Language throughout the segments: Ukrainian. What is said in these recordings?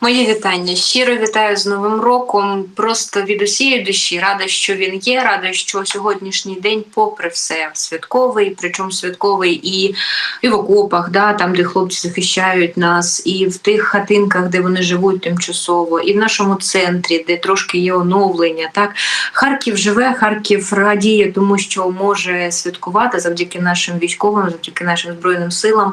Моє вітання. Щиро вітаю з Новим роком. Просто від усієї душі рада, що він є. Рада, що сьогоднішній день, попри все, святковий, причому святковий і, і в окопах, да, там, де хлопці захищають нас, і в тих хатинках, де вони живуть тимчасово, і в нашому центрі, де трошки є оновлення. Так Харків живе, Харків радіє, тому що може святкувати завдяки нашим військовим, завдяки нашим збройним силам.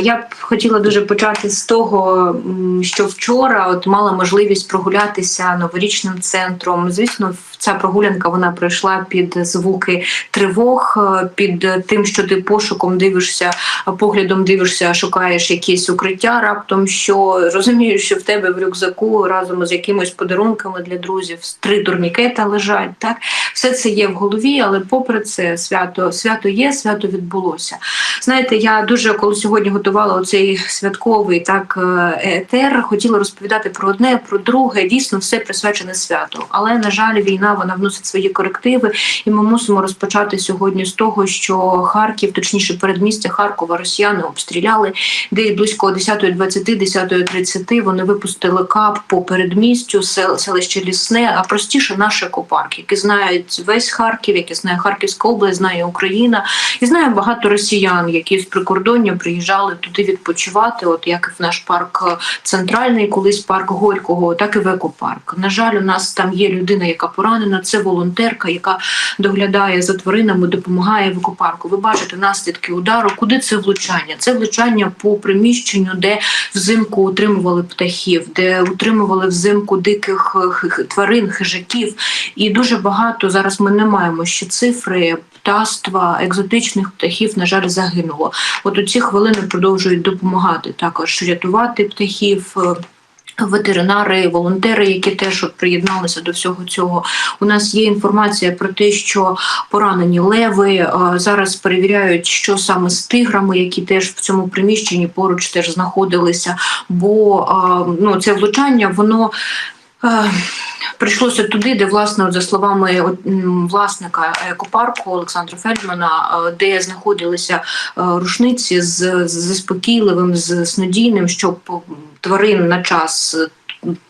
Я б хотіла дуже почати з того, що вчора от мала можливість прогулятися новорічним центром. Звісно, ця прогулянка вона пройшла під звуки тривог, е, під тим, що ти пошуком дивишся, поглядом дивишся, шукаєш якісь укриття. Раптом що розумієш, що в тебе в рюкзаку разом з якимись подарунками для друзів три турнікета лежать. Так все це є в голові, але попри це свято свято є, свято відбулося. Знаєте, я дуже коли сьогодні готувала оцей святковий так е, етер, хотіла розповідати про одне, про друге. Дійсно, все присвячене святу. Але на жаль, війна вона вносить свої корективи, і ми мусимо розпочати сьогодні з того, що Харків, точніше, передмістя Харкова, росіяни обстріляли, де близько 10.20, 10.30 вони випустили кап по передмістю, сел, селище Лісне, а простіше наш екопарк, який знають весь Харків, який знає Харківська область, знає Україна і знає багато росіян, які з прикордоння приїжджали туди відпочивати. От як і в наш парк е, центральний, колись парк Горького, так і в екопарк. На жаль, у нас там є людина, яка поранена. Це волонтерка, яка доглядає за тваринами, допомагає екопарку. Ви бачите наслідки удару. Куди це влучання? Це влучання по приміщенню, де взимку утримували птахів, де утримували взимку диких тварин, хижаків. І дуже багато зараз ми не маємо ще цифри. Птаства екзотичних птахів, на жаль, загинуло. От у ці хвилини продовжують допомагати також рятувати птахів. Ветеринари, волонтери, які теж от приєдналися до всього цього. У нас є інформація про те, що поранені леви е, зараз перевіряють, що саме з тиграми, які теж в цьому приміщенні поруч теж знаходилися. Бо е, ну це влучання, воно. Прийшлося туди, де власне, от за словами власника екопарку Олександра Фельдмана, де знаходилися е, рушниці з заспокійливим, з снодійним, щоб тварин на час.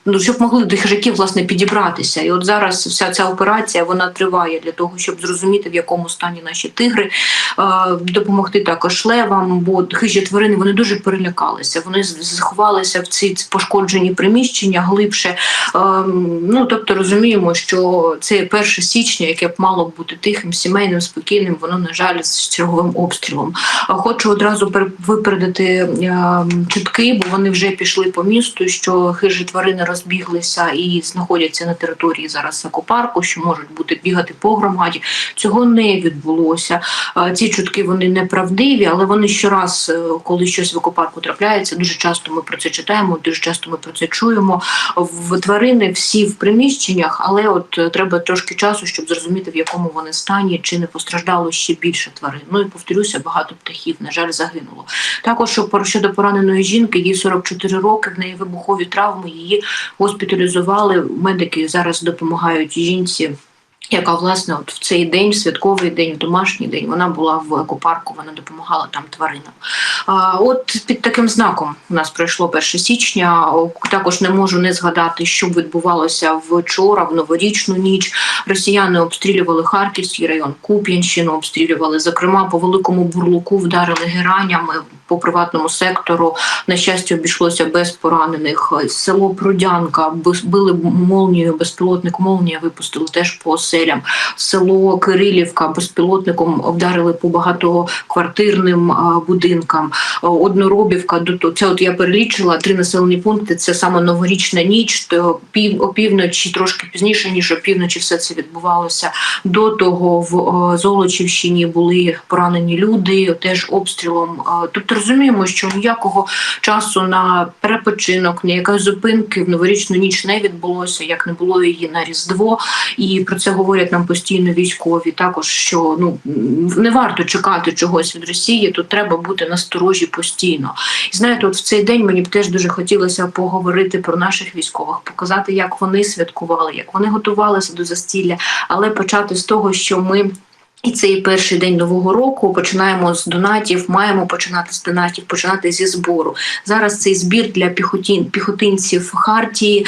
Ну, щоб могли до хижаків власне підібратися, і от зараз вся ця операція вона триває для того, щоб зрозуміти в якому стані наші тигри, е, допомогти також левам, бо хижі тварини вони дуже перелякалися. Вони заховалися в ці пошкоджені приміщення глибше. Е, ну тобто розуміємо, що це 1 січня, яке б мало бути тихим, сімейним, спокійним, воно на жаль з черговим обстрілом. Хочу одразу пер- випередити е, чутки, бо вони вже пішли по місту, що хижі тварини розбіглися і знаходяться на території зараз екопарку, що можуть бути бігати по громаді. Цього не відбулося. Е, Ці чутки вони неправдиві, але вони щораз, е, коли щось в екопарку трапляється, дуже часто ми про це читаємо, дуже часто ми про це чуємо. В тварини всі в приміщеннях, але от е, треба трошки часу, щоб зрозуміти, в якому вони стані, чи не постраждало ще більше тварин. Ну і повторюся, багато птахів, на жаль, загинуло. Також щодо пораненої жінки, їй 44 роки, в неї вибухові травми, її госпіталізували. Медики зараз допомагають жінці. Яка власне от в цей день, святковий день, в домашній день, вона була в екопарку, вона допомагала там тваринам. А, от під таким знаком у нас пройшло 1 січня. Також не можу не згадати, що відбувалося вчора, в новорічну ніч. Росіяни обстрілювали Харківський район, Куп'янщину обстрілювали. Зокрема, по великому бурлуку вдарили геранями по приватному сектору. На щастя, обійшлося без поранених. Село Прудянка били молнією, безпілотник молнія випустили теж по селям. Село Кирилівка безпілотником вдарили по багатоквартирним будинкам. Одноробівка, це от я перелічила три населені пункти. Це саме новорічна ніч. То пів опівночі, трошки пізніше ніж опівночі, все це відбувалося. До того в Золочівщині були поранені люди, теж обстрілом. Тобто розуміємо, що ніякого часу на перепочинок, ніякої зупинки в новорічну ніч не відбулося, як не було її на Різдво. І про це говорять нам постійно військові. Також що ну не варто чекати чогось від Росії, тут треба бути насторожі постійно. І знаєте, от в цей день мені б теж дуже хотілося поговорити про наших військових, показати, як вони святкували, як вони готувалися до застілля, але почати з того, що ми І цей перший день нового року починаємо з донатів, маємо починати з донатів, починати зі збору. Зараз цей збір для піхотін, піхотинців Хартії.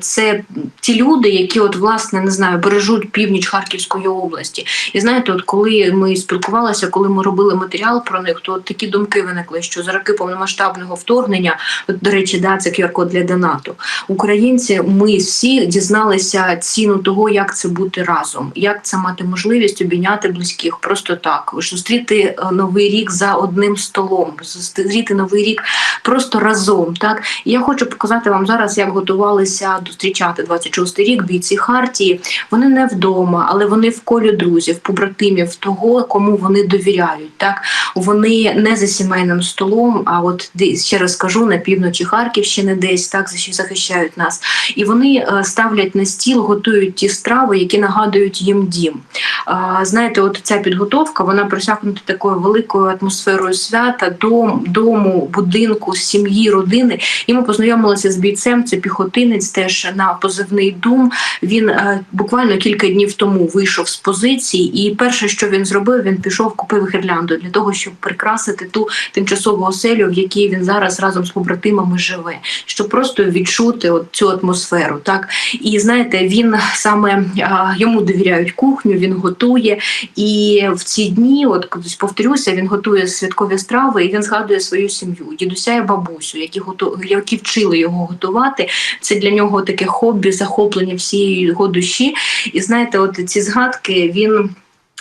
Це ті люди, які, от власне не знаю, бережуть північ Харківської області. І знаєте, от коли ми спілкувалися, коли ми робили матеріал про них, то от такі думки виникли, що за роки повномасштабного вторгнення, от, до речі, да, це QR-код для донату. Українці, ми всі дізналися ціну того, як це бути разом, як це мати можливість обійняти близьких просто так, зустріти е, новий рік за одним столом, зустріти новий рік просто разом. Так і я хочу показати вам зараз, як готувалися зустрічати 26-й рік бійці Хартії. Вони не вдома, але вони в колі друзів, побратимів, того, кому вони довіряють. Так вони не за сімейним столом, а от ще раз кажу, на півночі Харківщини, десь так захищають нас. І вони е, ставлять на стіл, готують ті страви, які нагадують їм дім. Знаєте, от ця підготовка вона просякнута такою великою атмосферою свята, дом, дому, будинку, сім'ї, родини. І ми познайомилися з бійцем. Це піхотинець, теж на позивний дум. Він е, буквально кілька днів тому вийшов з позиції, і перше, що він зробив, він пішов купив гірлянду для того, щоб прикрасити ту тимчасову оселю, в якій він зараз разом з побратимами живе, щоб просто відчути от цю атмосферу. Так і знаєте, він саме йому довіряють кухню, він готує. І в ці дні, от повторюся, він готує святкові страви, і він згадує свою сім'ю, дідуся і бабусю, які готу... які вчили його готувати. Це для нього таке хобі, захоплення всієї його душі. І знаєте, от ці згадки він.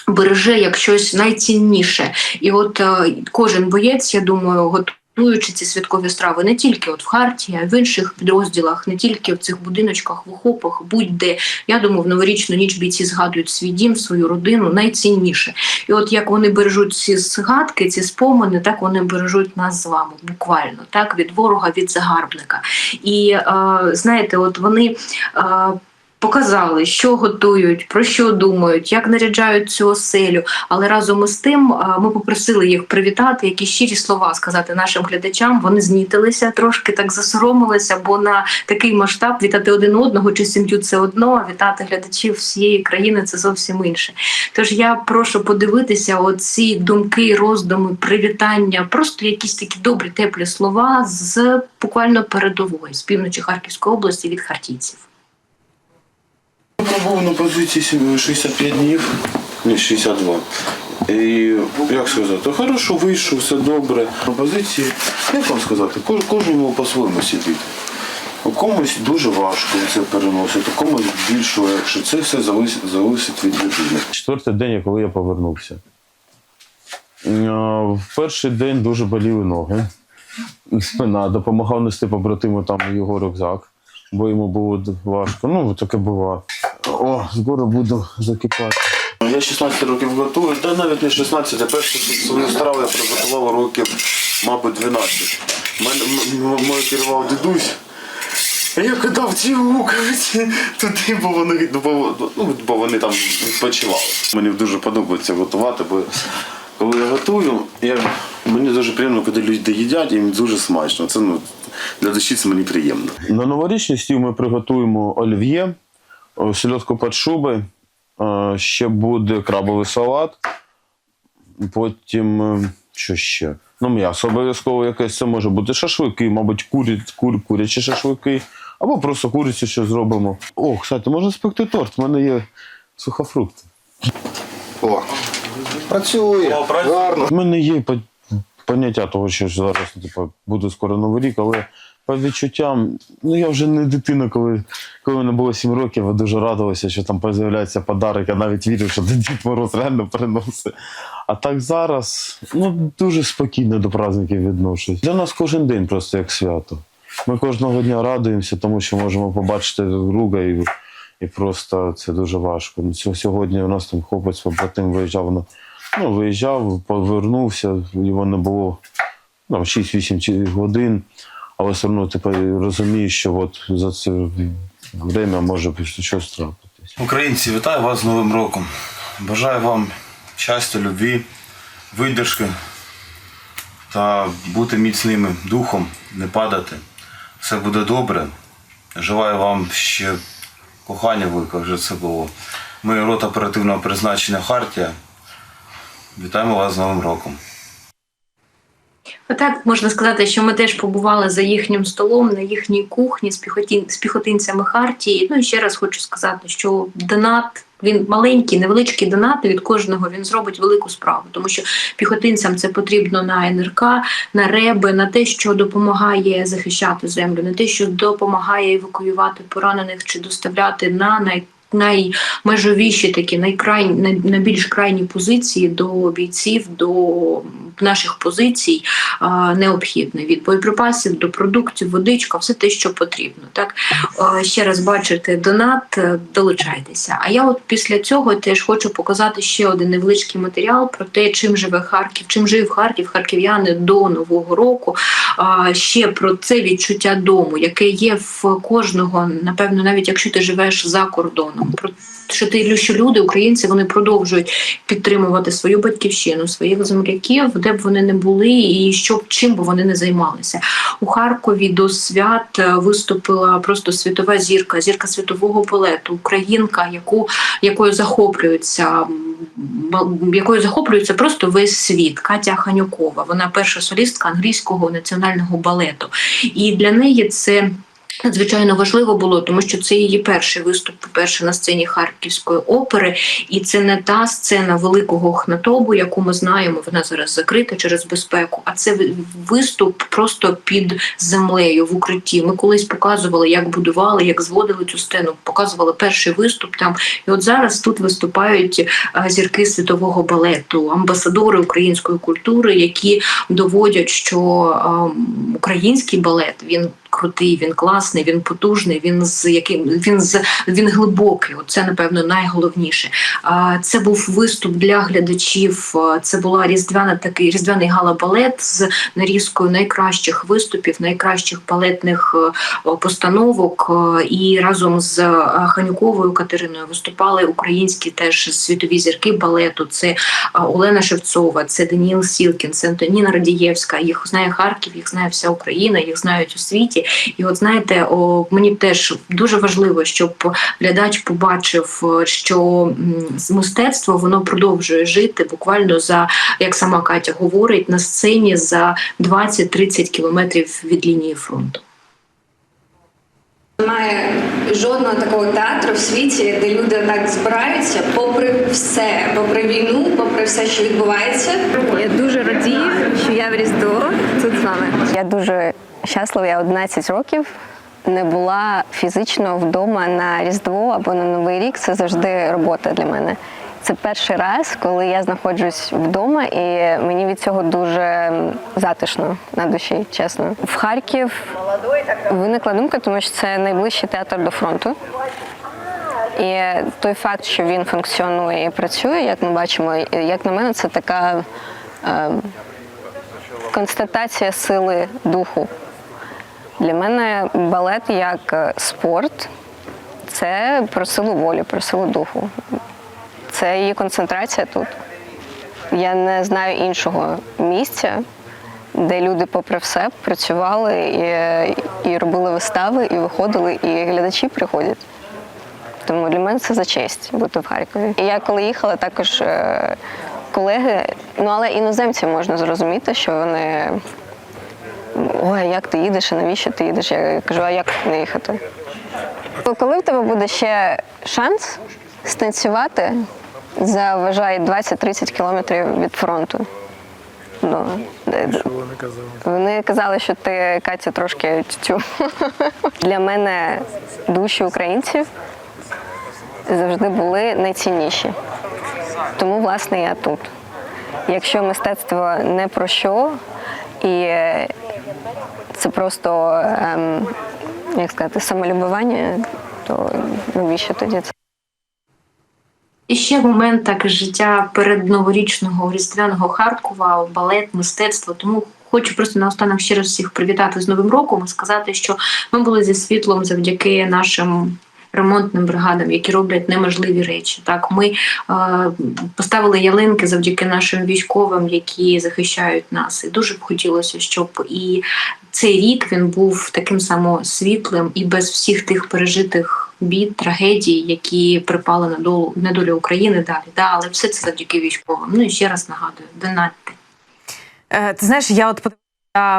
Береже як щось найцінніше, і от е, кожен боєць, я думаю, готуючи ці святкові страви не тільки от в Харті, а й в інших підрозділах, не тільки в цих будиночках, в окопах, будь-де. Я думаю, в новорічну ніч бійці згадують свій дім, свою родину найцінніше. І от як вони бережуть ці згадки, ці спомини, так вони бережуть нас з вами буквально, так від ворога, від загарбника. І е, знаєте, от вони. Е, Показали, що готують, про що думають, як наряджають цю оселю. Але разом із тим ми попросили їх привітати, якісь щирі слова сказати нашим глядачам. Вони знітилися, трошки так засоромилися, бо на такий масштаб вітати один одного чи сім'ю це одно, а вітати глядачів всієї країни це зовсім інше. Тож я прошу подивитися оці думки, роздуми, привітання, просто якісь такі добрі, теплі слова з буквально передової з півночі Харківської області від хартійців. Пробув на позиції 65 днів, ні, 62. І як сказати, хорошо вийшов, все добре. На позиції, як вам сказати, кожному по-своєму сидіти. У комусь дуже важко це переносити, у комусь більш легше. Це все залежить, залежить від людини. Четвертий день, коли я повернувся. Е, В перший день дуже боліли ноги. Спина допомагав нести побратиму там його рюкзак, бо йому було важко. Ну, таке буває. О, скоро буду закипати. Я 16 років готую, та навіть не 16, а першу свою страву я приготував років, мабуть, 12. Мене керував дідусь. А Я кидав ці луковиці туди, бо вони, бо, ну, бо вони там відпочивали. Мені дуже подобається готувати, бо коли я готую, я, мені дуже приємно, коли люди їдять, їм дуже смачно. Це ну, для душі це мені приємно. На новорічний стіл ми приготуємо олів'є, сільотку під шуби, е, ще буде крабовий салат, потім е, що ще? Ну, м'ясо обов'язково якесь, це може бути шашлики, мабуть, курі, кур, курячі шашлики, або просто курицю ще зробимо. О, кстати, можна спекти торт, в мене є сухофрукти. О, працює. Гарно. В мене є поняття того, що зараз типу, буде скоро новий рік, але по відчуттям, ну я вже не дитина, коли, коли мені було 7 років, дуже радувався, що там з'являється подарок. Я навіть вірив, що Дід Мороз реально приносить. А так зараз ну, дуже спокійно до праздників відношусь. Для нас кожен день просто як свято. Ми кожного дня радуємося, тому що можемо побачити друга і, і просто це дуже важко. Ну, Сьогодні у нас там хлопець побратим виїжджав на Ну, виїжджав, повернувся, його не було ну, 6-8 годин, але все одно ти розумієш, що от за це время може щось трапитись. Українці, вітаю вас з Новим роком. Бажаю вам щастя, любві, видержки та бути міцними духом, не падати. Все буде добре. Желаю вам ще кохання великого, вже це було. Ми рот оперативного призначення Хартія. Вітаємо вас з Новим роком. Отак можна сказати, що ми теж побували за їхнім столом на їхній кухні з, піхотін, з піхотинцями Хартії. Ну і ще раз хочу сказати, що донат. Він маленький, невеличкий донат від кожного він зробить велику справу, тому що піхотинцям це потрібно на НРК, на реби, на те, що допомагає захищати землю, на те, що допомагає евакуювати поранених чи доставляти на най наймежовіші такі найкрай, най- найбільш крайні позиції до бійців, до наших позицій необхідне від боєприпасів до продуктів, водичка, все те, що потрібно. Так ще раз бачите донат, е, долучайтеся. А я от після цього теж хочу показати ще один невеличкий матеріал про те, чим живе Харків, чим жив Харків, харків'яни до нового року. Ще про це відчуття дому, яке є в кожного, напевно, навіть якщо ти живеш за кордоном. Про що ти що люди, українці, вони продовжують підтримувати свою батьківщину, своїх земляків, де б вони не були, і що б чим би вони не займалися. У Харкові до свят е, виступила просто світова зірка, зірка світового балету, українка, яку якою захоплюються. Якою захоплюється просто весь світ Катя Ханюкова. Вона перша солістка англійського національного балету, і для неї це Надзвичайно важливо було, тому що це її перший виступ, по-перше, на сцені Харківської опери, і це не та сцена великого хнатобу, яку ми знаємо, вона зараз закрита через безпеку. А це виступ просто під землею в укритті. Ми колись показували, як будували, як зводили цю сцену. Показували перший виступ там. І от зараз тут виступають зірки світового балету, амбасадори української культури, які доводять, що український балет він крутий, він класний, він потужний, він з яким він з він глибокий. Оце напевно найголовніше. Це був виступ для глядачів. Це була різдвяна такий різдвяний гала-балет з нарізкою найкращих виступів, найкращих балетних е, постановок. е, І разом з е, Ханюковою Катериною виступали українські теж світові зірки балету. Це Олена Шевцова, це Даніл Сілкін, це Антоніна Радієвська. Їх знає Харків, їх знає вся Україна, їх знають у світі. І от знаєте, о, мені теж дуже важливо, щоб глядач побачив, е, що мистецтво воно продовжує жити буквально за, як сама Катя говорить, на сцені за 20-30 кілометрів від лінії фронту. Немає жодного такого театру в світі, де люди так збираються, попри все, попри війну, попри все, що відбувається. Я дуже радію, що я в Різдво тут з вами. Я дуже щаслива, я 11 років не була фізично вдома на Різдво або на Новий рік. Це завжди робота для мене. Це перший раз, коли я знаходжусь вдома, і мені від цього дуже затишно на душі, чесно. В Харків виникла думка, тому що це найближчий театр до фронту. І той факт, що він функціонує і працює, як ми бачимо, як на мене, це така е, констатація сили духу. Для мене балет як е, спорт це про силу волі, про силу духу. Це її концентрація тут. Я не знаю іншого місця, де люди, попри все, працювали і, і робили вистави, і виходили, і глядачі приходять. Тому для мене це за честь бути в Харкові. І я коли їхала, також е, колеги, ну але іноземці можна зрозуміти, що вони. Ой, як ти їдеш, а навіщо ти їдеш? Я кажу, а як не їхати? Коли в тебе буде ще шанс станцювати за вважай 20-30 кілометрів від фронту? Ну, де- вони казали, що ти Катя трошки тютю. Для мене душі українців завжди були найцінніші. Тому, власне, я тут. Якщо мистецтво не про що, і е, це просто, ем, як сказати, самолюбування, то навіщо тоді це? І ще момент так життя передноворічного різдвяного Харкова, балет, мистецтво. Тому хочу просто наостанок ще раз всіх привітати з Новим роком і сказати, що ми були зі світлом завдяки нашим. Ремонтним бригадам, які роблять неможливі речі, так ми е, поставили ялинки завдяки нашим військовим, які захищають нас. І дуже б хотілося, щоб і цей рік він був таким само світлим і без всіх тих пережитих бід, трагедій, які припали на долю на долю України далі. Да, але все це завдяки військовим. Ну і ще раз нагадую, донатьте. Е, Ти знаєш, я от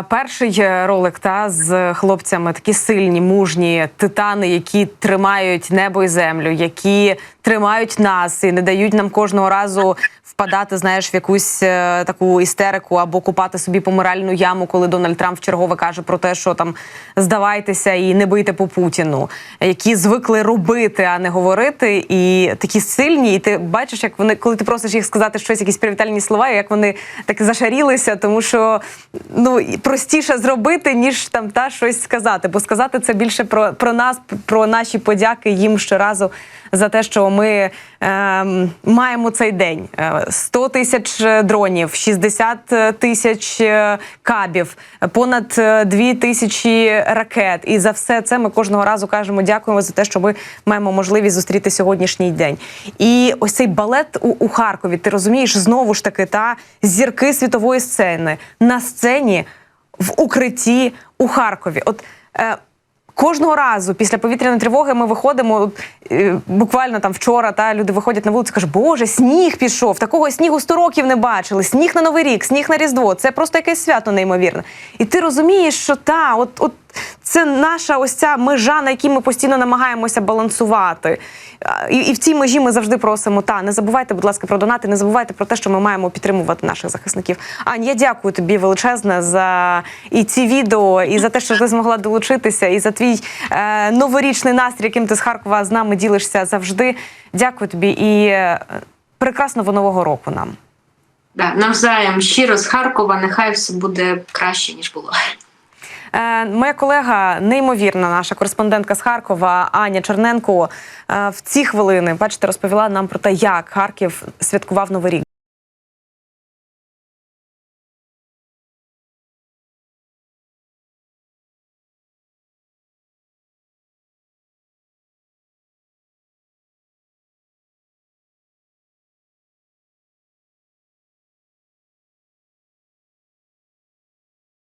перший е, ролик та з хлопцями такі сильні, мужні титани, які тримають небо і землю, які тримають нас і не дають нам кожного разу впадати, знаєш, в якусь е, таку істерику або купати собі помиральну яму, коли Дональд Трамп вчергове каже про те, що там здавайтеся і не бийте по Путіну, які звикли робити, а не говорити, і такі сильні. І ти бачиш, як вони, коли ти просиш їх сказати щось, якісь привітальні слова, як вони так зашарілися, тому що ну простіше зробити, ніж там та щось сказати. Бо сказати це більше про, про нас, про наші подяки їм щоразу за те, що ми ем, маємо цей день. Е, 100 тисяч дронів, 60 тисяч е, кабів, понад е, 2 тисячі ракет. І за все це ми кожного разу кажемо дякуємо за те, що ми маємо можливість зустріти сьогоднішній день. І ось цей балет у, у Харкові. Ти розумієш, знову ж таки, та зірки світової сцени на сцені в укритті у Харкові. От е, Кожного разу після повітряної тривоги ми виходимо е, буквально там вчора. Та люди виходять на вулицю, кажуть, Боже, сніг пішов. Такого снігу 100 років не бачили. Сніг на новий рік, сніг на різдво. Це просто якесь свято неймовірне. І ти розумієш, що та, от, от це наша ось ця межа, на якій ми постійно намагаємося балансувати. І, і в цій межі ми завжди просимо. Та не забувайте, будь ласка, про донати, не забувайте про те, що ми маємо підтримувати наших захисників. Ань, я дякую тобі величезне за і ці відео, і за те, що ти змогла долучитися, і за твій е, новорічний настрій, яким ти з Харкова з нами ділишся завжди. Дякую тобі і е, прекрасного нового року нам. Да, навзаєм щиро з Харкова. Нехай все буде краще ніж було. Е, Моя колега, неймовірна наша кореспондентка з Харкова Аня Черненко е, в ці хвилини, бачите, розповіла нам про те, як Харків святкував Новий рік.